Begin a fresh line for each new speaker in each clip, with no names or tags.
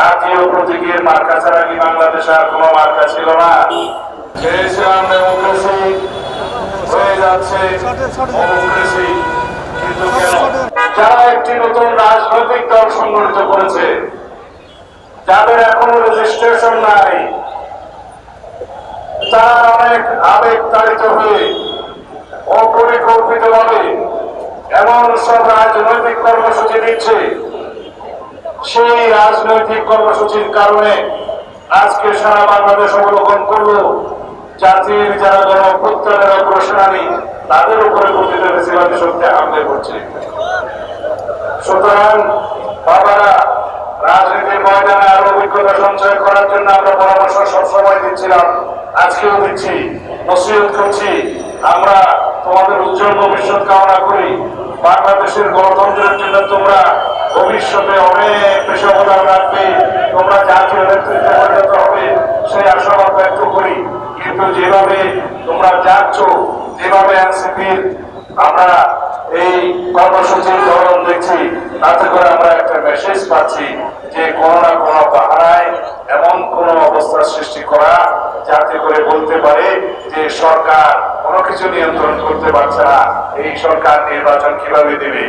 জাতীয় প্রতীকের মার্কা ছাড়া কি বাংলাদেশে আর কোনো মার্কা ছিল না? চেয়েছিলাম ডেমোক্রেসি হয়ে যাচ্ছে ডেমোক্রেসি কিন্তু যারা একটি নতুন রাজনৈতিক দল সংগঠিত করেছে, যাদের এখনও রেজিস্ট্রেশন নাই, তারা অনেক আবেগ তাড়িত হয়ে অপরিকল্পিত ভাবে এমন সব রাজনৈতিক কর্মসূচি দিচ্ছে সেই রাজনৈতিক কর্মসূচির কারণে আজকে সারা বাংলাদেশ অবলোকন করল জাতির যারা জন প্রত্যানের অগ্রসরানি তাদের উপরে গঠিত বেশিরভাগ শক্তি হামলে করছে। সুতরাং বাবারা, রাজনীতির ময়দানে আরও অভিজ্ঞতা সঞ্চয় করার জন্য আমরা পরামর্শ সবসময় দিচ্ছিলাম, আজকেও দিচ্ছি, নসিহত করছি। আমরা তোমাদের উজ্জ্বল ভবিষ্যৎ কামনা করি। বাংলাদেশের গণতন্ত্রের জন্য তোমরা ভবিষ্যতে অনেক বেশি অবদান রাখবে। তোমরা জাতীয় নেতৃত্বে পরিণত হবে সেই আশাবাদ ব্যক্ত করি। কিন্তু যেভাবে তোমরা যাচ্ছ, যেভাবে এনসিপির আমরা এই কর্মসূচির ধরন দেখছি, তাতে করে আমরা একটা মেসেজ পাচ্ছি যে কোনো না কোনো বাহানায় এমন কোন অবস্থার সৃষ্টি করা, যাতে করে বলতে পারে যে সরকার কোনো কিছু নিয়ন্ত্রণ করতে পারছে না। এই সরকার নির্বাচন কীভাবে দেবে?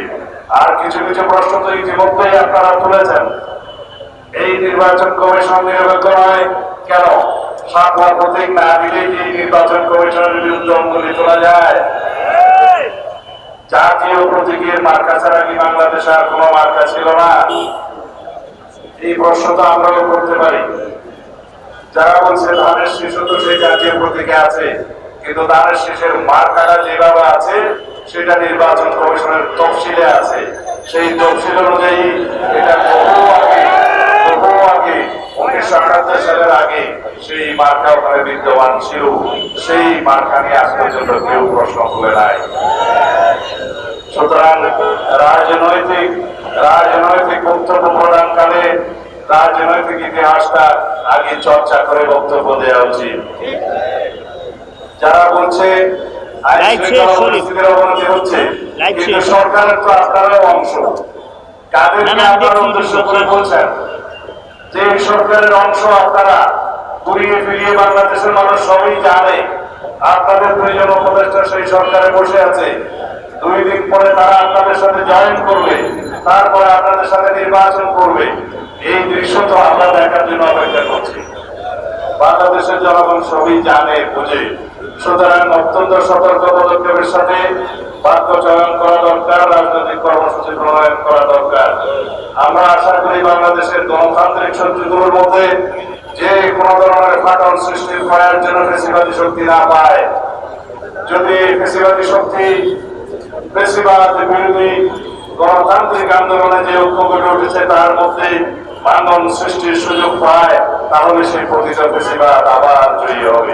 আর কিছু কিছু প্রশ্ন তো ইতিমধ্যেই আপনারা তুলেছেন। এই নির্বাচন কমিশন নিরপেক্ষ নয়। কেন? সাতলা প্রতীক না দিলে কি নির্বাচন কমিশনের বিরুদ্ধে অঙ্গুলি তোলা যায়। জাতীয় প্রতীকের মার্কা ছাড়া কি বাংলাদেশে আর কোনো মার্কা ছিল না? এই প্রশ্ন তো আমরাও করতে পারি। যারা বলছে ধানের শিশু তো সেই জাতীয় প্রতীকে আছে, কিন্তু ধানের শীষের মার্কাটা যেভাবে আছে সেটা নির্বাচন কমিশনের তফসিলে আছে। সেই তফসিল অনুযায়ী এটা বহু আগে বহু আগে, উনিশশো আটাত্তর সালের আগে সেই মার্কা ওখানে বিদ্যমান ছিল। সেই মার্কা নিয়ে আজ পর্যন্ত কেউ প্রশ্ন তুলে নাই। সুতরাং রাজনৈতিক রাজনৈতিক বক্তব্য প্রদানকালে, রাজনৈতিক ইতিহাসটা আগে চর্চা করে বক্তব্য দেওয়া উচিত। যারা বলছে সরকারের তো আপনারাও অংশ। কাদেরকে
না, না, আমি
আপনারা উদ্দেশ্য করে বলছেন? যে সরকারের অংশ আপনারা ঘুরিয়ে ফিরিয়ে বাংলাদেশের মানুষ সবই জানে। আপনাদের দুইজন উপদেষ্টা সেই সরকারে বসে আছে। দুই দিন পরে তারা আপনাদের সাথে জয়েন করবে। তারপরে আপনাদের সাথে নির্বাচন করবে। এই দৃশ্য তো আমরা দেখার জন্য অপেক্ষা করছি। বাংলাদেশের জনগণ সবই জানে বুঝে। সুতরাং অত্যন্ত সতর্ক পদক্ষেপের সাথে বাক্য চয়ন করা দরকার, রাজনৈতিক কর্মসূচি প্রণয়ন করা দরকার। আমরা আশা করি বাংলাদেশের গণতান্ত্রিক শক্তিগুলোর মধ্যে যে কোনো ধরনের ফাটল সৃষ্টির ভয়ের জন্য বেশিবাদী শক্তি না পায়। যদি বেশিবাদী শক্তি বেশিবাদ বিরোধী গণতান্ত্রিক আন্দোলনে যে ঐক্য গড়ে উঠেছে তার মধ্যে ভাঙন সৃষ্টির সুযোগ পায়, তাহলে সেই পতিত বেশিবাদ আবার জয়ী হবে।